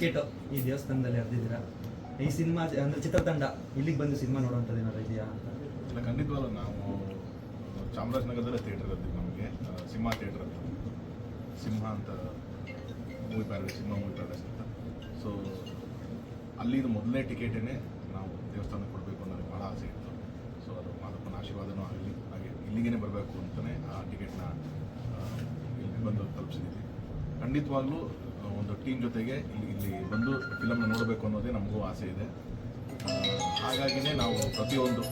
Ticket ಈ ದೇವಸ್ಥಾನದಲ್ಲಿ ಹರಿದಿದ್ದೀರಾ? ಈ ಸಿನಿಮಾ ಅಂದ್ರೆ ಚಿತ್ರತಂಡ, ಇಲ್ಲಿಗೆ ಬಂದು ಸಿನಿಮಾ ನೋಡುವಂಥದ್ದು ಏನಾದ್ರು ಇದೆಯಾ ಇಲ್ಲ ಖಂಡಿತವಲ್ಲ ನಾವು ಚಾಮರಾಜನಗರದಲ್ಲೇ ಥಿಯೇಟರ್ ಇರುತ್ತೆ ನಮಗೆ. ಸಿಂಹ ಥಿಯೇಟರ್ ಅಂತ ಸಿಂಹ ಅಂತ movie paradise Simha movie paradise ಅಂತ. ಸೊ ಅಲ್ಲಿದು ಮೊದಲನೇ ಟಿಕೆಟೇ ನಾವು ದೇವಸ್ಥಾನಕ್ಕೆ ಕೊಡಬೇಕು ಅನ್ನೋದು ಭಾಳ ಆಸೆ ಇತ್ತು. ಸೊ ಅದು ಮಾದಪ್ಪನ ಆಶೀರ್ವಾದನೂ ಆಗಲಿ, ಹಾಗೆ ಇಲ್ಲಿಗೇ ಬರಬೇಕು ಅಂತಲೇ ಆ ಟಿಕೆಟ್ನ ಇಲ್ಲಿ ಬಂದು ತಲುಪಿಸಿದ್ದೀವಿ. ಖಂಡಿತವಾಗ್ಲೂ ಒಂದು ಟೀಮ್ ಜೊತೆಗೆ ಇಲ್ಲಿ ಬಂದು ಫಿಲಮ್ನ ನೋಡಬೇಕು ಅನ್ನೋದೇ ನಮಗೂ ಆಸೆ ಇದೆ. ಹಾಗಾಗಿನೇ ನಾವು ಪ್ರತಿಯೊಂದು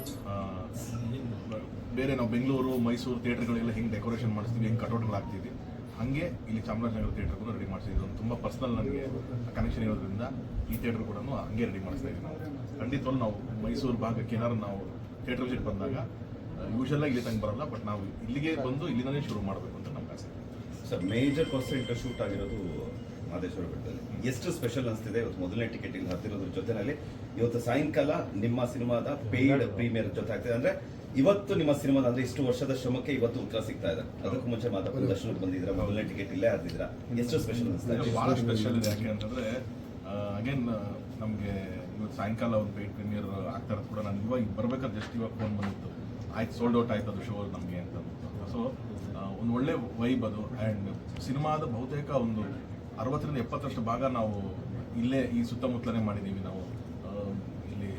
ಬೇರೆ ನಾವು ಬೆಂಗಳೂರು, ಮೈಸೂರು ಥಿಯೇಟರ್ಗಳೆಲ್ಲ ಹೆಂಗೆ ಡೆಕೋರೇಷನ್ ಮಾಡಿಸ್ತೀವಿ, ಹೆಂಗೆ ಕಟೌಟ್ಗಳು ಹಾಕ್ತೀವಿ ಹಾಗೆ ಇಲ್ಲಿ ಚಾಮರಾಜನಗರ ಕೂಡ ರೆಡಿ ಮಾಡಿಸಿದ್ವಿ ಒಂದು ತುಂಬ ಪರ್ಸನಲ್ ನನಗೆ ಕನೆಕ್ಷನ್ ಇರೋದ್ರಿಂದ ಈ ಥಿಯೇಟರ್ ಕೂಡ ಹಂಗೆ ರೆಡಿ ಮಾಡಿಸ್ತಾ ಇದ್ದೀವಿ ನಾವು. ಖಂಡಿತವಾಗ್ಲೂ ನಾವು ಮೈಸೂರು ಭಾಗಕ್ಕೆ ಏನಾದ್ರು ನಾವು ಥಿಯೇಟರ್ ವಿಸಿಟ್ ಬಂದಾಗ ಯೂಶಲ್ ಇಲ್ಲಿ ತಂಗೆ ಬರಲ್ಲ ಬಟ್ ನಾವು ಇಲ್ಲಿಗೆ ಬಂದು ಇಲ್ಲಿಂದಲೇ ಶುರು ಮಾಡಬೇಕು ಅಂತ ನಮ್ಗೆ ಆಸೆ. ಸರ್ ಮೇಜರ್ ಪರ್ಸೆಂಟ್ ಶೂಟ್ ಆಗಿರೋದು ಮಹದೇಶ್ವರ ಬೆಟ್ಟದಲ್ಲಿ ಎಷ್ಟು ಸ್ಪೆಷಲ್ ಅನಿಸ್ತಿದೆ ಇವತ್ತು ಮೊದಲನೇ ಟಿಕೆಟ್ ಇಲ್ಲಿ ಹತ್ತಿರೋದ್ರ ಜೊತೆನಲ್ಲಿ ಇವತ್ತು ಸಾಯಂಕಾಲ ನಿಮ್ಮ ಸಿನಿಮಾದ ಪೇಯ್ಡ್ ಪ್ರೀಮಿಯರ್ ಜೊತೆ ಆಗ್ತಿದೆ ಅಂದ್ರೆ ಇವತ್ತು ನಿಮ್ಮ ಸಿನಿಮಾದ ಅಂದ್ರೆ ಇಷ್ಟು ವರ್ಷದ ಶ್ರಮಕ್ಕೆ ಇವತ್ತು ಉತ್ತರ ಸಿಗ್ತಾ ಇದೆ. ಅದಕ್ಕೂ ಮುಂಚೆ ಮಾತಾಡ ದರ್ಶನಕ್ಕೆ ಬಂದಿದ್ರ ಮೊದಲನೇ ಟಿಕೆಟ್ ಇಲ್ಲೇ ಆದಿದ್ರ ಎಷ್ಟು ಸ್ಪೆಷಲ್ ಅನಿಸ್ತಾ ಇದೆ? ಬಹಳ ಸ್ಪೆಷಲ್ ಇದೆ. ಯಾಕೆ ಅಂತಂದ್ರೆ ಅಗೇನ್ ನಮಗೆ ಇವತ್ತು ಸಾಯಂಕಾಲ ಒಂದು ಪೇಯ್ಡ್ ಪ್ರೀಮಿಯರ್ ಆಗ್ತಾ ಇರೋದು ಕೂಡ ನಾನು ಇವಾಗ ಬರ್ಬೇಕಾದ್ರೆ ಜಸ್ಟ್ ಇವಾಗ ಫೋನ್ ಬಂದಿತ್ತು. ಆಯ್ತು ಸೋಲ್ಡ್ ಔಟ್ ಆಯ್ತು ಅದು ಶೋ ನಮಗೆ ಅಂತ ಸೊ ಒಂದು ಒಳ್ಳೆ ವೈಬ್ ಅದು. ಆ್ಯಂಡ್ ಸಿನಿಮಾದ ಬಹುತೇಕ ಒಂದು ಅರವತ್ತರಿಂದ ಎಪ್ಪತ್ತರಷ್ಟು ಭಾಗ ನಾವು ಇಲ್ಲೇ ಈ ಸುತ್ತಮುತ್ತಲೇ ಮಾಡಿದ್ದೀವಿ ನಾವು. ಇಲ್ಲಿ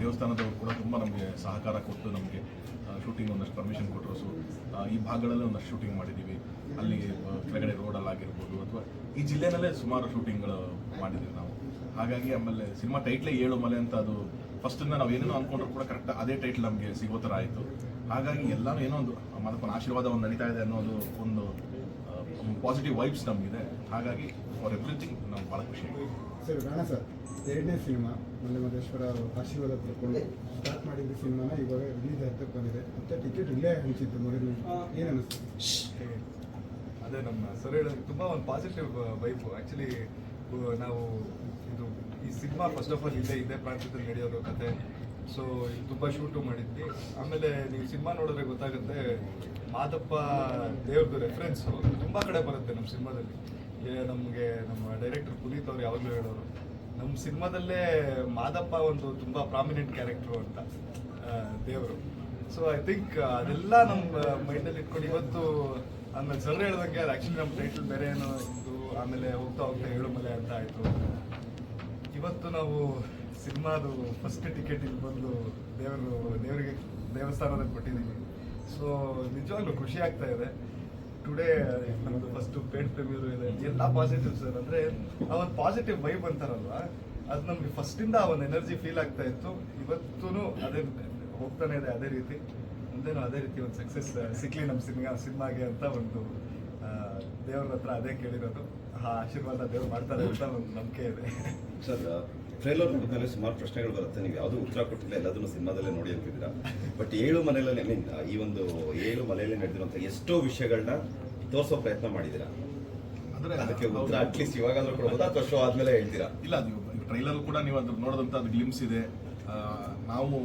ದೇವಸ್ಥಾನದವರು ಕೂಡ ತುಂಬ ನಮಗೆ ಸಹಕಾರ ಕೊಟ್ಟು ನಮಗೆ ಶೂಟಿಂಗ್ ಒಂದಷ್ಟು ಪರ್ಮಿಷನ್ ಕೊಟ್ಟರು ಸೊ ಈ ಭಾಗಗಳಲ್ಲೇ ಒಂದಷ್ಟು ಶೂಟಿಂಗ್ ಮಾಡಿದ್ದೀವಿ. ಅಲ್ಲಿ ಕೆಳಗಡೆ ರೋಡಲ್ಲಾಗಿರ್ಬೋದು ಅಥವಾ ಈ ಜಿಲ್ಲೆನಲ್ಲೇ ಸುಮಾರು ಶೂಟಿಂಗ್ಗಳು ಮಾಡಿದ್ದೀವಿ ನಾವು. ಹಾಗಾಗಿ ಆಮೇಲೆ ಸಿನಿಮಾ ಟೈಟ್ಲೇ ಏಳು ಮಲೆ ಅಂತ ಅದು ಫಸ್ಟಿಂದ ನಾವು ಏನೇನೋ ಅಂದ್ಕೊಂಡ್ರು ಕೂಡ ಕರೆಕ್ಟ್ ಅದೇ ಟೈಟ್ಲ್ ನಮಗೆ ಸಿಗೋ ಥರ ಆಯಿತು. ಹಾಗಾಗಿ ಎಲ್ಲರೂ ಏನೋ ಒಂದು ಮಾದಪ್ಪನ ಆಶೀರ್ವಾದ ಒಂದು ನಡೀತಾ ಇದೆ ಅನ್ನೋದು ಒಂದು ಪಾಸಿಟಿವ್ ವೈಬ್ಸ್ ನಮಗಿದೆ. ಹಾಗಾಗಿ ಫಾರ್ ಎವ್ರಿಥಿಂಗ್ ನಾವು ಭಾಳ ಖುಷಿ. ಸರ್ ರಾಣ ಸರ್ ಎರಡನೇ ಸಿನಿಮಾ ಮಲ್ಲೇಮಹದೇಶ್ವರ ಆಶೀರ್ವಾದ ಪಡ್ಕೊಂಡು ಸ್ಟಾರ್ಟ್ ಮಾಡಿದ ಸಿನಿಮಾನ ಇವಾಗ ರಿಲೀಸ್ ಹತ್ತಕ್ಕೆ ಬಂದಿದೆ. ಮತ್ತೆ ಟಿಕೆಟ್ ಇಲ್ಲೇ ಹಂಚಿತ್ತು ಮೊದಲು. ಏನು ಅನಿಸ್ತು ಅದೇ ನಮ್ಮ ಸರ್ ಹೇಳೋದು ತುಂಬ ಒಂದು ಪಾಸಿಟಿವ್ ವೈಬ್ ಆ್ಯಕ್ಚುಲಿ ನಾವು ಇದು ಈ ಸಿನಿಮಾ ಫಸ್ಟ್ ಆಫ್ ಆಲ್ ಇಲ್ಲೇ ಇದೇ ಪ್ರಾಂತ್ಯದಲ್ಲಿ ನಡೆಯೋದು ಕತೆ. ಸೊ ತುಂಬ ಶೂಟು ಮಾಡಿದ್ವಿ. ಆಮೇಲೆ ನೀವು ಸಿನಿಮಾ ನೋಡಿದ್ರೆ ಗೊತ್ತಾಗುತ್ತೆ, ಮಾದಪ್ಪ ದೇವ್ರದ್ದು ರೆಫರೆನ್ಸ್ ತುಂಬ ಕಡೆ ಬರುತ್ತೆ ನಮ್ಮ ಸಿನಿಮಾದಲ್ಲಿ. ನಮಗೆ ನಮ್ಮ ಡೈರೆಕ್ಟರ್ ಪುನೀತ್ ಅವ್ರು ಯಾವಾಗಲೂ ಹೇಳೋರು ನಮ್ಮ ಸಿನಿಮಾದಲ್ಲೇ ಮಾದಪ್ಪ ಒಂದು ತುಂಬ ಪ್ರಾಮಿನೆಂಟ್ ಕ್ಯಾರೆಕ್ಟ್ರು ಅಂತ ದೇವರು. ಸೊ ಐ ಥಿಂಕ್ ಅದೆಲ್ಲ ನಮ್ಮ ಮೈಂಡಲ್ಲಿ ಇಟ್ಕೊಂಡು ಇವತ್ತು, ಆಮೇಲೆ ಸರ್ ಹೇಳ್ದಂಗೆ ಅದು ನಮ್ಮ ಟೈಟಲ್ ಬೇರೆ ಏನೋ ಇತ್ತು ಆಮೇಲೆ ಹೋಗ್ತಾ ಹೋಗ್ತಾ ಹೇಳು ಮಲೆ ಅಂತ ಆಯಿತು. ಇವತ್ತು ನಾವು ಸಿನಿಮಾದು ಫಸ್ಟ್ ಟಿಕೆಟ್ ಇಲ್ಲಿ ಬಂದು ದೇವರು, ದೇವರಿಗೆ ದೇವಸ್ಥಾನದಲ್ಲಿ ಕೊಟ್ಟಿದ್ದೀನಿ. ಸೊ ನಿಜವಾಗ್ಲೂ ಖುಷಿ ಆಗ್ತಾ ಇದೆ. ಟುಡೇ ನಮ್ಮದು ಫಸ್ಟ್ ಪೇಡ್ ಪ್ರೀಮಿಯರ್ ಇದೆ. ಎಲ್ಲ ಪಾಸಿಟಿವ್ ಸರ್ ಅಂದರೆ, ಆ ಒಂದು ಪಾಸಿಟಿವ್ ವೈಬ್ ಅಂತಾರಲ್ವ? ಅದು ನಮಗೆ ಫಸ್ಟಿಂದ ಆ ಒಂದು ಎನರ್ಜಿ ಫೀಲ್ ಆಗ್ತಾ ಇತ್ತು. ಇವತ್ತೂ ಅದೇ ಹೋಗ್ತಾನೆ ಇದೆ, ಅದೇ ರೀತಿ. ಮುಂದೆನೂ ಅದೇ ರೀತಿ ಒಂದು ಸಕ್ಸಸ್ ಸಿಕ್ಲಿ ನಮ್ಮ ಸಿನಿಮಾ, ಸಿನಿಮಾಗೆ ಅಂತ ಒಂದು ದೇವ್ರ ಹತ್ರ ಅದೇ ಕೇಳಿರೋದು. ಆ ಆಶೀರ್ವಾದ ದೇವ್ರು ಮಾಡ್ತಾರೆ ಅಂತ ಒಂದು ನಂಬಿಕೆ ಇದೆ. ಸರ್ ಟ್ರೈಲರ್ ನೋಡಿದ್ಮೇಲೆ ಸುಮಾರು ಪ್ರಶ್ನೆಗಳು ಬರುತ್ತೆ. ನೀವು ಯಾವುದೂ ಉತ್ತರ ಕೊಟ್ಟಿಲ್ಲ ಎಲ್ಲದನ್ನು ಸಿನಿಮಾದಲ್ಲೇ ನೋಡಿ ಅಂತಿದ್ದೀರಾ? ಬಟ್ ಏಳು ಮನೆಯಲ್ಲಿ ಐ ಮೀನ್ ಈ ಒಂದು ಏಳು ಮನೆಯಲ್ಲಿ ನಡೆದಿರುವಂಥ ಎಷ್ಟೋ ವಿಷಯಗಳನ್ನ ತೋರಿಸೋ ಪ್ರಯತ್ನ ಮಾಡಿದ್ದೀರಾ? ಅಂದರೆ ಅದಕ್ಕೆ ಉತ್ತರ ಅಟ್ಲೀಸ್ಟ್ ಇವಾಗಾದ್ರೂ ಕೊಡ್ಬೋದಾ? ಅಥವಾ ಶೋ ಆದ್ಮೇಲೆ ಹೇಳ್ತೀರಾ? ಇಲ್ಲ ನೀವು ಟ್ರೈಲರ್ ಕೂಡ ನೀವು ಅದು ನೋಡಿದಂಥ ಅದು ಗ್ಲಿಮ್ಸ್ ಇದೆ. ಆ, ನಾವು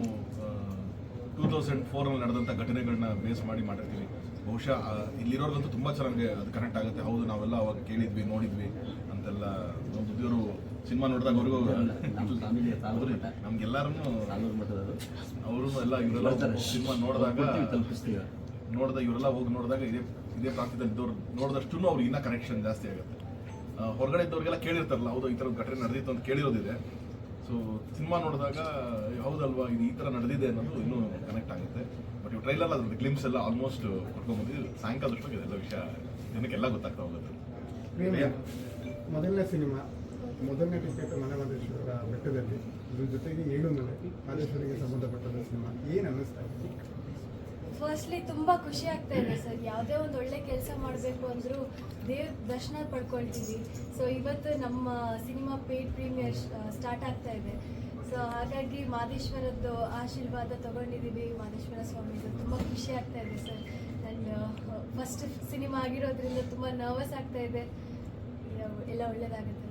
ಟೂ ತೌಸಂಡ್ ಫೋರಲ್ಲಿ ನಡೆದಂಥ ಘಟನೆಗಳನ್ನ ಬೇಸ್ ಮಾಡಿ ಮಾಡಿರ್ತೀವಿ. ಬಹುಶಃ ಇಲ್ಲಿರೋರ್ಗಂತೂ ತುಂಬಾ ಚೆನ್ನಾಗಿ ಅದು ಕನೆಕ್ಟ್ ಆಗುತ್ತೆ. ಹೌದು ನಾವೆಲ್ಲ ಅವಾಗ ಕೇಳಿದ್ವಿ ನೋಡಿದ್ವಿ ಅಂತೆಲ್ಲ ನಮ್ಮ ದುಡ್ಡಿಯವರು ಸಿನಿಮಾ ನೋಡಿದಾಗ ಅವ್ರಿಗೂ ನಮ್ಗೆಲ್ಲಾರು ಅವರು ಎಲ್ಲ ಇವರೆಲ್ಲ. ಸಿನಿಮಾ ನೋಡಿದಾಗ ನೋಡಿದಾಗ ನೋಡಿದ ಇವರೆಲ್ಲ ಹೋಗಿ ನೋಡಿದಾಗ ಇದೇ ಇದೇ ಪ್ರಾಂತ್ಯದಲ್ಲಿ ಇದ್ದವ್ರು ನೋಡಿದಷ್ಟು ಅವ್ರಿಗೆ ಇನ್ನೂ ಕನೆಕ್ಷನ್ ಜಾಸ್ತಿ ಆಗುತ್ತೆ. ಹೊರಗಡೆ ಇದ್ದವ್ರಿಗೆಲ್ಲ ಕೇಳಿರ್ತಾರಲ್ಲ ಹೌದು ಈ ಥರ ಘಟನೆ ನಡೆದಿತ್ತು ಅಂತ ಕೇಳಿರೋದಿದೆ. ಸೊ ಸಿನಿಮಾ ನೋಡಿದಾಗ ಹೌದಲ್ವಾ ಇದು ಈ ಥರ ನಡೆದಿದೆ ಅನ್ನೋದು ಇನ್ನೂ ಕನೆಕ್ಟ್ ಆಗುತ್ತೆ. ಇವು ಟ್ರೈಲರ್ ಅದ್ರ ಗ್ಲಿಮ್ಸ್ ಎಲ್ಲ ಆಲ್ಮೋಸ್ಟ್ ಕೊಟ್ಕೊಂಡ್ಬಂದಿದ್ದು ಸಾಯಂಕಾಲದಷ್ಟೊತ್ತಿಗೆ ಎಲ್ಲ ವಿಷಯ. ಜನಕ್ಕೆಲ್ಲ ಗೊತ್ತಾಗ್ತಾ ಹೋಗುತ್ತೆ. ಮೊದಲನೇ ಸಿನಿಮಾ ಮೊದಲನೇ ಟಿಕೆಟ್ ಮಲ್ಲೇಮಹದೇಶ್ವರ ಬೆಟ್ಟದಲ್ಲಿ ಇದ್ರ ಜೊತೆಗೆ ಏಳು ಮನೆ ಮಹದೇಶ್ವರಿಗೆ ಸಂಬಂಧಪಟ್ಟದ ಸಿನಿಮಾ. ಏನು ಅನ್ನಿಸ್ತಾ ಇದೆ? ಫಸ್ಟ್ಲಿ ತುಂಬಾ ಖುಷಿ ಆಗ್ತಾ ಇದೆ ಸರ್. ಯಾವುದೇ ಒಂದು ಒಳ್ಳೆ ಕೆಲಸ ಮಾಡಬೇಕು ಅಂದರೂ ದೇವ್ರ ದರ್ಶನ ಪಡ್ಕೊಳ್ತೀವಿ. ಸೊ ಇವತ್ತು ನಮ್ಮ ಸಿನಿಮಾ ಪೇಡ್ ಪ್ರೀಮಿಯರ್ ಸ್ಟಾರ್ಟ್ ಆಗ್ತಾ ಇದೆ. ಸೊ ಹಾಗಾಗಿ ಮಾದೇಶ್ವರದ್ದು ಆಶೀರ್ವಾದ ತಗೊಂಡಿದ್ದೀವಿ. ಮಾದೇಶ್ವರ ಸ್ವಾಮಿದು ತುಂಬ ಖುಷಿ ಆಗ್ತಾ ಇದೆ ಸರ್ ಆ್ಯಂಡ್ ಫಸ್ಟ್ ಸಿನಿಮಾ ಆಗಿರೋದ್ರಿಂದ ತುಂಬ ನರ್ವಸ್ ಆಗ್ತಾ ಇದೆ. ಎಲ್ಲ- ಒಳ್ಳೇದಾಗುತ್ತೆ.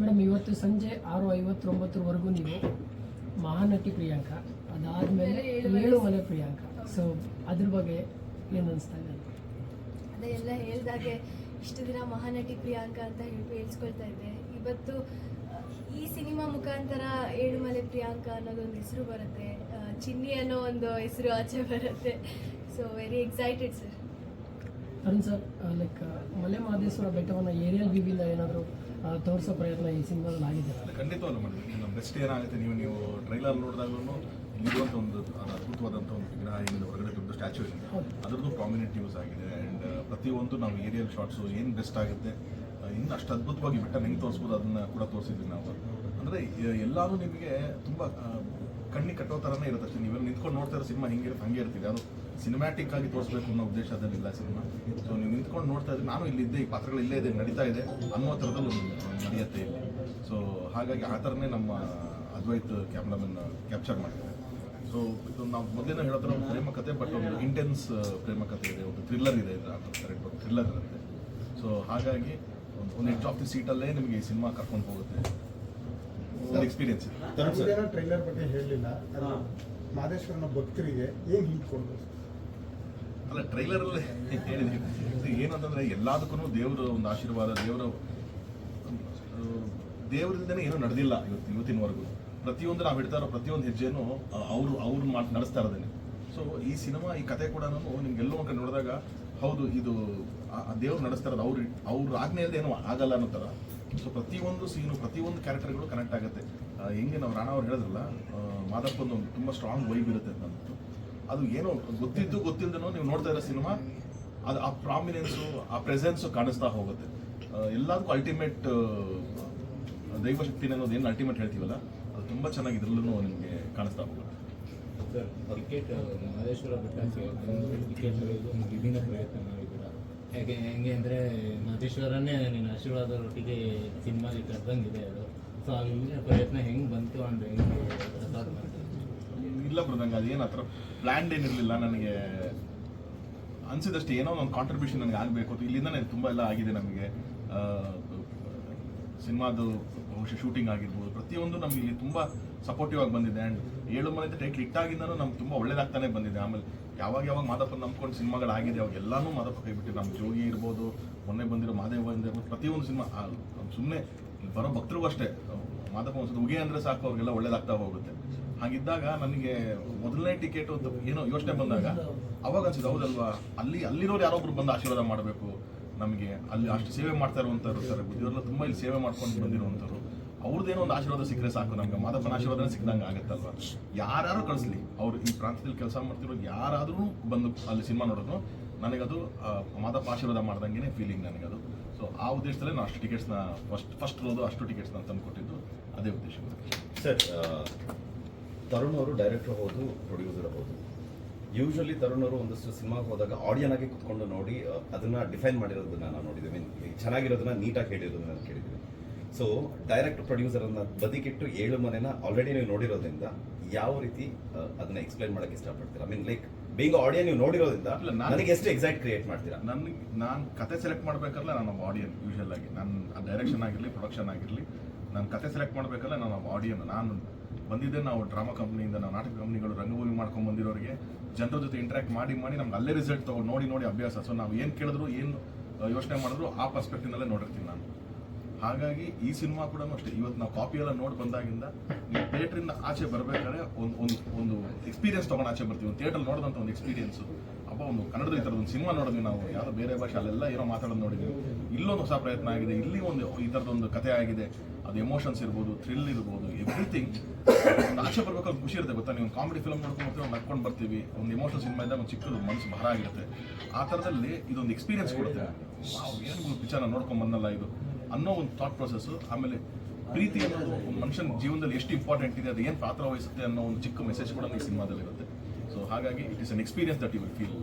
ಮೇಡಮ್ ಇವತ್ತು ಸಂಜೆ ಆರು ಐವತ್ತೊಂಬತ್ತರವರೆಗೂ ನೀವು ಮಹಾನಟಿ ಪ್ರಿಯಾಂಕ ಅದಾದಮೇಲೆ ಏಳು ಮನೆ ಪ್ರಿಯಾಂಕ. ಸೊ ಅದ್ರ ಬಗ್ಗೆ ಏನು ಅನಿಸ್ತಾ ಇದೆ? ಅದೇ ಎಲ್ಲ ಹೇಳ್ದಾಗೆ ಇಷ್ಟು ದಿನ ಮಹಾನಟಿ ಪ್ರಿಯಾಂಕ ಅಂತ ಹೇಳಿ ಹೇಳ್ಸ್ಕೊಳ್ತಾ ಇದ್ದೆ. ಇವತ್ತು ಮುಖಾಂತರ ಏಳುಮಲೆ ಪ್ರಿಯಾಂಕಾ ಅನ್ನೋದೊಂದು ಹೆಸರು ಬರುತ್ತೆ. ಚಿನ್ನಿ ಅನ್ನೋ ಒಂದು ಹೆಸರು ಆಚೆ ಬರುತ್ತೆ. So very excited sir Arun sir like Male Mahadeshwara ಬೆಟ್ಟವನ್ನು ಏರಿಯಲ್ ವಿವಿಂದ ಏನಾದರೂ ತೋರಿಸೋ ಪ್ರಯತ್ನ ಈ ಸಿನಿಮಾದಲ್ಲಿ ಆಗಿದೆ? ಅಲ್ಲ, ಖಂಡಿತವಾಗ್ಲೂ ನಿಮ್ಮ ನಮ್ಮ ಬೆಸ್ಟ್ ಏನಾಗುತ್ತೆ ನೀವು ನೀವು ಟ್ರೈಲರ್ ನೋಡಿದಾಗಲೂ ಇಲ್ಲಿರುವಂಥ ಒಂದು ಅದು ಅದ್ಭುತವಾದಂಥ ಒಂದು ವಿಗ್ರಹ ಏನಿದೆ ಹೊರಗಡೆ ದೊಡ್ಡ ಸ್ಟ್ಯಾಚ್ಯೂ ಇದೆ. ಅದರದ್ದು ಪ್ರಾಮಿನೆಂಟ್ ಯೂಸ್ ಆಗಿದೆ ಆ್ಯಂಡ್ ಪ್ರತಿಯೊಂದು ನಾವು ಏರಿಯಲ್ ಶಾರ್ಟ್ಸು ಏನು ಬೆಸ್ಟ್ ಆಗುತ್ತೆ ಇನ್ನು ಅಷ್ಟು ಅದ್ಭುತವಾಗಿ ಬೆಟ್ಟ ಹೆಂಗೆ ತೋರಿಸ್ಬೋದು ಅದನ್ನು ಕೂಡ ತೋರಿಸಿದ್ವಿ ನಾವು. ಅಂದರೆ ಎಲ್ಲರೂ ನಿಮಗೆ ತುಂಬ ಕಣ್ಣಿ ಕಟ್ಟೋ ಥರನೇ ಇರುತ್ತೆ ಅಷ್ಟೇ. ನೀವೆಲ್ಲ ನಿಂತ್ಕೊಂಡು ನೋಡ್ತಾ ಇರೋ ಸಿನಿಮಾ ಹೆಂಗಿರುತ್ತೆ ಹಂಗೆ ಇರ್ತೀವಿ. ಅದು ಸಿನಿಮ್ಯಾಟಿಕ್ ಆಗಿ ತೋರಿಸ್ಬೇಕು ಅನ್ನೋ ಉದ್ದೇಶದಲ್ಲಿಲ್ಲ ಸಿನಿಮಾ. ಸೊ ನೀವು ನಿಂತ್ಕೊಂಡು ನೋಡ್ತಾ ಇದ್ರೆ ನಾನು ಇಲ್ಲಿದ್ದೆ ಈ ಪಾತ್ರಗಳು ಇಲ್ಲೇ ಇದೆ, ನಡೀತಾ ಇದೆ ಅನ್ನೋ ಥರದಲ್ಲಿ ನಡೆಯುತ್ತೆ ಇಲ್ಲಿ. ಸೊ ಹಾಗಾಗಿ ಆ ಥರನೇ ನಮ್ಮ ಅದ್ವೈತ್ ಕ್ಯಾಮ್ರಾಮನ್ ಕ್ಯಾಪ್ಚರ್ ಮಾಡಿದ್ದಾರೆ ಸೊ ಇದು ನಾವು ಮೊದಲಿನ ಹೇಳೋ ಒಂದು ಪ್ರೇಮ ಕತೆ ಬಟ್ ಒಂದು ಇಂಟೆನ್ಸ್ ಪ್ರೇಮ ಕತೆ ಇದೆ, ಒಂದು ಥ್ರಿಲ್ಲರ್ ಇದೆ ಇದರ ಕರೆಕ್ಟ್ ಒಂದು ಥ್ರಿಲ್ಲರ್ ಇರುತ್ತೆ. ಸೊ ಹಾಗಾಗಿ ಒಂದು ಒಂದು ಎಡ್ಜ್ ಆಫ್ ದಿ ಸೀಟಲ್ಲೇ ನಿಮಗೆ ಈ ಸಿನಿಮಾ ಕರ್ಕೊಂಡು ಹೋಗುತ್ತೆ. ಎಕ್ಸ್ಪೀರಿಯನ್ಸ್ ಟ್ರೈಲರ್ ಬಗ್ಗೆ ಹೇಳಲಿಲ್ಲ ಮಾದೇಶ್ವರನ ಭಕ್ತರಿಗೆ ಏನು ಹಿಂಟ್ ಕೊಡ್ಬೋದು? ಅಲ್ಲ ಟ್ರೈಲರಲ್ಲಿ ಹೇಳಿದ್ವಿ ಇದು ಏನಂತಂದ್ರೆ ಎಲ್ಲದಕ್ಕೂ ದೇವರ ಒಂದು ಆಶೀರ್ವಾದ ದೇವರ ದೇವರಿಂದನೇ ಏನೂ ನಡೆದಿಲ್ಲ ಇವತ್ತು ಇವತ್ತಿನವರೆಗೂ. ಪ್ರತಿಯೊಂದು ನಾವು ಇಡ್ತಾ ಇರೋ ಪ್ರತಿಯೊಂದು ಹೆಜ್ಜೆನೂ ಅವರು ಅವ್ರು ಮಾಡಿ ನಡೆಸ್ತಾ ಇರೋದೇನೆ. ಸೊ ಈ ಸಿನಿಮಾ ಈ ಕತೆ ಕೂಡ ನಿಮ್ಗೆಲ್ಲೋ ಒಂದು ಕಡೆ ನೋಡಿದಾಗ ಹೌದು ಇದು ದೇವ್ರು ನಡೆಸ್ತಾ ಇರೋದು ಅವ್ರು ಅವ್ರ ಆಜ್ಞೆ ಇಲ್ಲದೆ ಏನೋ ಆಗಲ್ಲ ಅನ್ನೋ ಥರ ಸೊ ಪ್ರತಿಯೊಂದು ಸೀನು ಪ್ರತಿಯೊಂದು ಕ್ಯಾರೆಕ್ಟರ್ಗಳು ಕನೆಕ್ಟ್ ಆಗುತ್ತೆ. ಹೆಂಗೆ ನಾವು ರಾಣ ಅವ್ರು ಹೇಳಿದ್ರಲ್ಲ ಮಾದಪ್ಪ ಮಾದಪ್ಪಂದು ಒಂದು ತುಂಬ ಸ್ಟ್ರಾಂಗ್ ವೈಬ್ ಇರುತ್ತೆ ಅಂತ ಅದು ಏನೋ ಗೊತ್ತಿದ್ದು ಗೊತ್ತಿಲ್ಲದನೋ ನೀವು ನೋಡ್ತಾ ಇರೋ ಸಿನಿಮಾ ಅದು ಆ ಪ್ರಾಮಿನೆನ್ಸು ಆ ಪ್ರೆಸೆನ್ಸು ಕಾಣಿಸ್ತಾ ಹೋಗುತ್ತೆ. ಎಲ್ಲದಕ್ಕೂ ಅಲ್ಟಿಮೇಟ್ ದೈವಶಕ್ತಿನ ಅನ್ನೋದು ಏನು ಅಲ್ಟಿಮೇಟ್ ಹೇಳ್ತೀವಲ್ಲ, ಅದು ತುಂಬ ಚೆನ್ನಾಗಿ ಇದ್ರಲ್ಲೂ ನಿಮಗೆ ಕಾಣಿಸ್ತಾ ಹೋಗುತ್ತೆ. ಸರ್ ಕ್ರಿಕೆಟ್ ಮಹದೇಶ್ವರ ಒಂದು ವಿಭಿನ್ನ ಪ್ರಯತ್ನ ಯಾಕೆ ಹೆಂಗೆ ಅಂದರೆ ಮಹದೇಶ್ವರನೇ ನಿನ್ನ ಆಶೀರ್ವಾದದೊಟ್ಟಿಗೆ ಸಿನಿಮಾಗೆ ಕರೆದಂಗಿದೆ ಅದು. ಸೊ ಅಲ್ಲಿ ವಿಭಿನ್ನ ಪ್ರಯತ್ನ ಹೆಂಗೆ ಬಂತು ಅಂದ್ರೆ ಹೆಂಗೆ ಇಲ್ಲ ಬ್ರದಂಗ ಅದೇನು ಹತ್ರ ಪ್ಲ್ಯಾಂಡ್ ಏನಿರಲಿಲ್ಲ ನನಗೆ. ಅನಿಸಿದಷ್ಟು ಏನೋ ಒಂದು ಕಾಂಟ್ರಿಬ್ಯೂಷನ್ ನನಗೆ ಆಗಬೇಕು. ಇಲ್ಲಿಂದ ನನಗೆ ತುಂಬ ಎಲ್ಲ ಆಗಿದೆ ನಮಗೆ. ಸಿನಿಮಾದು ಬಹುಶಃ ಶೂಟಿಂಗ್ ಆಗಿರ್ಬೋದು. ಪ್ರತಿಯೊಂದು ನಮಗೆ ಇಲ್ಲಿ ತುಂಬ ಸಪೋರ್ಟಿವ್ ಆಗಿ ಬಂದಿದೆ. ಆ್ಯಂಡ್ ಏಳು ಮನೆ ಟೈಟ್ಲ್ ಇಟ್ಟಾಗಿಂದನೂ ನಮ್ಗೆ ತುಂಬ ಒಳ್ಳೇದಾಗ್ತಾನೆ ಬಂದಿದೆ. ಆಮೇಲೆ ಯಾವಾಗ ಯಾವಾಗ ಮಾದಪ್ಪ ನಂಬ್ಕೊಂಡು ಸಿನಿಮಾಗಳಾಗಿದೆ ಅವಾಗ ಎಲ್ಲನೂ ಮಾದಪ್ಪ ಕೈ ಬಿಟ್ಟಿದ್ದು ನಮ್ಮ ಜೋಗಿ ಇರ್ಬೋದು, ಮೊನ್ನೆ ಬಂದಿರೋ ಮಹದೇವ ಇರ್ಬೋದು ಪ್ರತಿಯೊಂದು ಸಿನಿಮಾ ಸುಮ್ಮನೆ ಬರೋ ಭಕ್ತರಿಗೂ ಅಷ್ಟೇ. ಮಾದಪ್ಪ ಒಂದು ಉಗೆ ಅಂದರೆ ಸಾಕು, ಅವ್ರಿಗೆಲ್ಲ ಒಳ್ಳೇದಾಗ್ತಾ ಹೋಗುತ್ತೆ. ಹಾಗಿದ್ದಾಗ ನನಗೆ ಮೊದಲನೇ ಟಿಕೆಟ್ ಒಂದು ಏನೋ ಯೋಚನೆ ಬಂದಾಗ, ಅವಾಗ ಅನ್ಸಿದ್ದು, ಹೌದಲ್ವಾ? ಅಲ್ಲಿ, ಅಲ್ಲಿರೋರು ಯಾರೊಬ್ರು ಬಂದು ಆಶೀರ್ವಾದ ಮಾಡಬೇಕು. ನಮಗೆ ಅಲ್ಲಿ ಅಷ್ಟು ಸೇವೆ ಮಾಡ್ತಾ ಇರುವಂಥವ್ರು ಸರ್ ಇವರೆಲ್ಲ ತುಂಬ ಇಲ್ಲಿ ಸೇವೆ ಮಾಡ್ಕೊಂಡು ಬಂದಿರುವಂಥವ್ರು ಅವ್ರದ್ದೇನೋ ಒಂದು ಆಶೀರ್ವಾದ ಸಿಕ್ಕರೆ ಸಾಕು ನಮ್ಗೆ. ಮಾದಪ್ಪನ ಆಶೀರ್ವಾದ ಸಿಕ್ಕಿದಂಗೆ ಆಗುತ್ತಲ್ವಾ? ಯಾರು ಕಳಿಸ್ಲಿ. ಅವ್ರು ಈ ಪ್ರಾಂತ್ಯದಲ್ಲಿ ಕೆಲಸ ಮಾಡ್ತಿರೋ ಯಾರಾದ್ರೂ ಬಂದು ಅಲ್ಲಿ ಸಿನಿಮಾ ನೋಡಿದ್ರು ನನಗದು ಮಾದಪ್ಪ ಆಶೀರ್ವಾದ ಮಾಡ್ದಂಗೆ ಫೀಲಿಂಗ್ ನನಗದು. ಸೊ ಆ ಉದ್ದೇಶದಲ್ಲೇ ನಾನು ಅಷ್ಟು ಟಿಕೆಟ್ಸ್ನ ಫಸ್ಟ್ ಫಸ್ಟ್ ರೋದು ಅಷ್ಟು ಟಿಕೆಟ್ಸ್ನ ತಂದು ಕೊಟ್ಟಿದ್ದು ಅದೇ ಉದ್ದೇಶ. ಸರ್ ತರುಣ್ ಅವರು ಡೈರೆಕ್ಟರ್ ಹೌದು ಪ್ರೊಡ್ಯೂಸರ್ ಹೌದು. ಯೂಶಲಿ ತರುಣರು ಒಂದಷ್ಟು ಸಿನಿಮಾಗೆ ಹೋದಾಗ ಆಡಿಯನ್ ಆಗಿ ಕುತ್ಕೊಂಡು ನೋಡಿ ಅದನ್ನ ಡಿಫೈನ್ ಮಾಡಿರೋದನ್ನ ನಾನು ನೋಡಿದೆ. ಮೀನ್ ಚೆನ್ನಾಗಿರೋದನ್ನ ನೀಟಾಗಿ ಹೇಳಿರೋದನ್ನ ನಾನು ಕೇಳಿದ್ದೀನಿ. ಸೊ ಡೈರೆಕ್ಟ್ ಪ್ರೊಡ್ಯೂಸರ್ ಅನ್ನ ಬದಿಗಿಟ್ಟು ಏಳು ಮನೆನ ಆಲ್ರೆಡಿ ನೀವು ನೋಡಿರೋದ್ರಿಂದ ಯಾವ ರೀತಿ ಅದನ್ನ ಎಕ್ಸ್ಪ್ಲೈನ್ ಮಾಡಕ್ಕೆ ಇಷ್ಟಪಡ್ತೀರಾ? I mean like being audience ನೀವು ನೋಡಿರೋದ್ರಿಂದ ನನಗೆ ಎಷ್ಟು ಎಕ್ಸೈಟ್ ಕ್ರಿಯೇಟ್ ಮಾಡ್ತೀರಾ? ನನಗೆ ನಾನು ಕತೆ ಸೆಲೆಕ್ಟ್ ಮಾಡ್ಬೇಕಲ್ಲ ನಾನು ಆಡಿಯನ್ ಯೂಶಲ್ ಆಗಿ. ನಾನು ಡೈರೆಕ್ಷನ್ ಆಗಿರಲಿ ಪ್ರೊಡಕ್ಷನ್ ಆಗಿರಲಿ ನಾನು ಕತೆ ಸೆಲೆಕ್ಟ್ ಮಾಡಬೇಕಲ್ಲ, ನಾನು ಆಡಿಯನ್ ನಾನು ಬಂದಿದ್ದೆ, ನಾವು ಡ್ರಾಮಾ ಕಂಪ್ನಿಯಿಂದ ನಾವು ನಾಟಕ ಕಂಪ್ನಿಗಳು ರಂಗಭೂಮಿ ಮಾಡ್ಕೊಂಡು ಬಂದಿರೋರಿಗೆ, ಜನರ ಜೊತೆ ಇಂಟ್ರಾಕ್ಟ್ ಮಾಡಿ ಮಾಡಿ ನಮ್ಗೆ ಅಲ್ಲೇ ರಿಸಲ್ಟ್ ತಗೊಂಡು ನೋಡಿ ನೋಡಿ ಅಭ್ಯಾಸ. ಸೊ ನಾವು ಏನು ಕೇಳಿದ್ರು, ಏನು ಯೋಚನೆ ಮಾಡಿದ್ರು, ಆ ಪರ್ಸ್ಪೆಕ್ಟಿವ್ನಲ್ಲೇ ನೋಡಿರ್ತೀನಿ ನಾನು. ಹಾಗಾಗಿ ಈ ಸಿನಿಮಾ ಕೂಡ ಅಷ್ಟೇ. ಇವತ್ತು ನಾವು ಕಾಪಿ ಎಲ್ಲ ನೋಡಿ ಬಂದಾಗಿಂದ ನೀವು ಥಿಯೇಟ್ರಿಂದ ಆಚೆ ಬರಬೇಕಾದ್ರೆ ಒಂದು ಒಂದು ಒಂದು ಎಕ್ಸ್ಪೀರಿಯನ್ಸ್ ತೊಗೊಂಡು ಆಚೆ ಬರ್ತೀವಿ. ಒಂದು ಥಿಯೇಟರ್ ನೋಡಿದಂಥ ಒಂದು ಎಕ್ಸ್ಪೀರಿಯನ್ಸು ಅಪ್ಪ ಒಂದು ಕನ್ನಡದ ಈ ಥರದೊಂದು ಸಿನಿಮಾ ನೋಡಿದ್ವಿ ನಾವು. ಯಾವುದೋ ಬೇರೆ ಭಾಷೆ ಅಲ್ಲೆಲ್ಲ ಏನೋ ಮಾತಾಡೋದು ನೋಡಿದ್ವಿ. ಇಲ್ಲೊಂದು ಹೊಸ ಪ್ರಯತ್ನ ಆಗಿದೆ. ಇಲ್ಲಿ ಒಂದು ಈ ಥರದೊಂದು ಕಥೆ ಆಗಿದೆ. ಅದು ಎಮೋಷನ್ಸ್ ಇರ್ಬೋದು ಥ್ರಿಲ್ ಇರ್ಬೋದು ಎವ್ರಿಥಿಂಗ್ ಒಂದು ಆಚೆ ಬರ್ಬೇಕಾದ್ರೆ ಖುಷಿ ಇರುತ್ತೆ ಗೊತ್ತಾ? ನೀವು ಕಾಮಿಡಿ ಫಿಲ್ಮ್ ನೋಡ್ಕೊಂಡು ಒಂದು ನಡ್ಕೊಂಡು ಬರ್ತೀವಿ, ಒಂದು ಎಮೋಷನ್ ಸಿನಿಮಾ ಇದ್ದಾಗ ಒಂದು ಚಿಕ್ಕದು ಮನಸ್ಸು ಭಾರ ಆಗಿರುತ್ತೆ. ಆ ಥರದಲ್ಲಿ ಇದೊಂದು ಎಕ್ಸ್ಪೀರಿಯನ್ಸ್ ಕೊಡುತ್ತೆ. ಏನು ವಿಚಾರ ನೋಡ್ಕೊಂಡು ಬಂದಲ್ಲ ಇದು. ಅನ್ನೋ ಒಂದು ಥಾಟ್ ಪ್ರೊಸೆಸ್ ಆಮೇಲೆ ಪ್ರೀತಿ ಅನ್ನೋದು ಒಂದು ಮನುಷ್ಯನ ಜೀವನದಲ್ಲಿ ಎಷ್ಟು ಇಂಪಾರ್ಟೆಂಟ್ ಇದೆ, ಅದು ಏನು ಪಾತ್ರ ವಹಿಸುತ್ತೆ ಅನ್ನೋ ಒಂದು ಚಿಕ್ಕ ಮೆಸೇಜ್ ಕೂಡ ಈ ಸಿನಿಮಾದಲ್ಲಿ ಇರುತ್ತೆ ಸೊ ಹಾಗಾಗಿ it is an experience that you will feel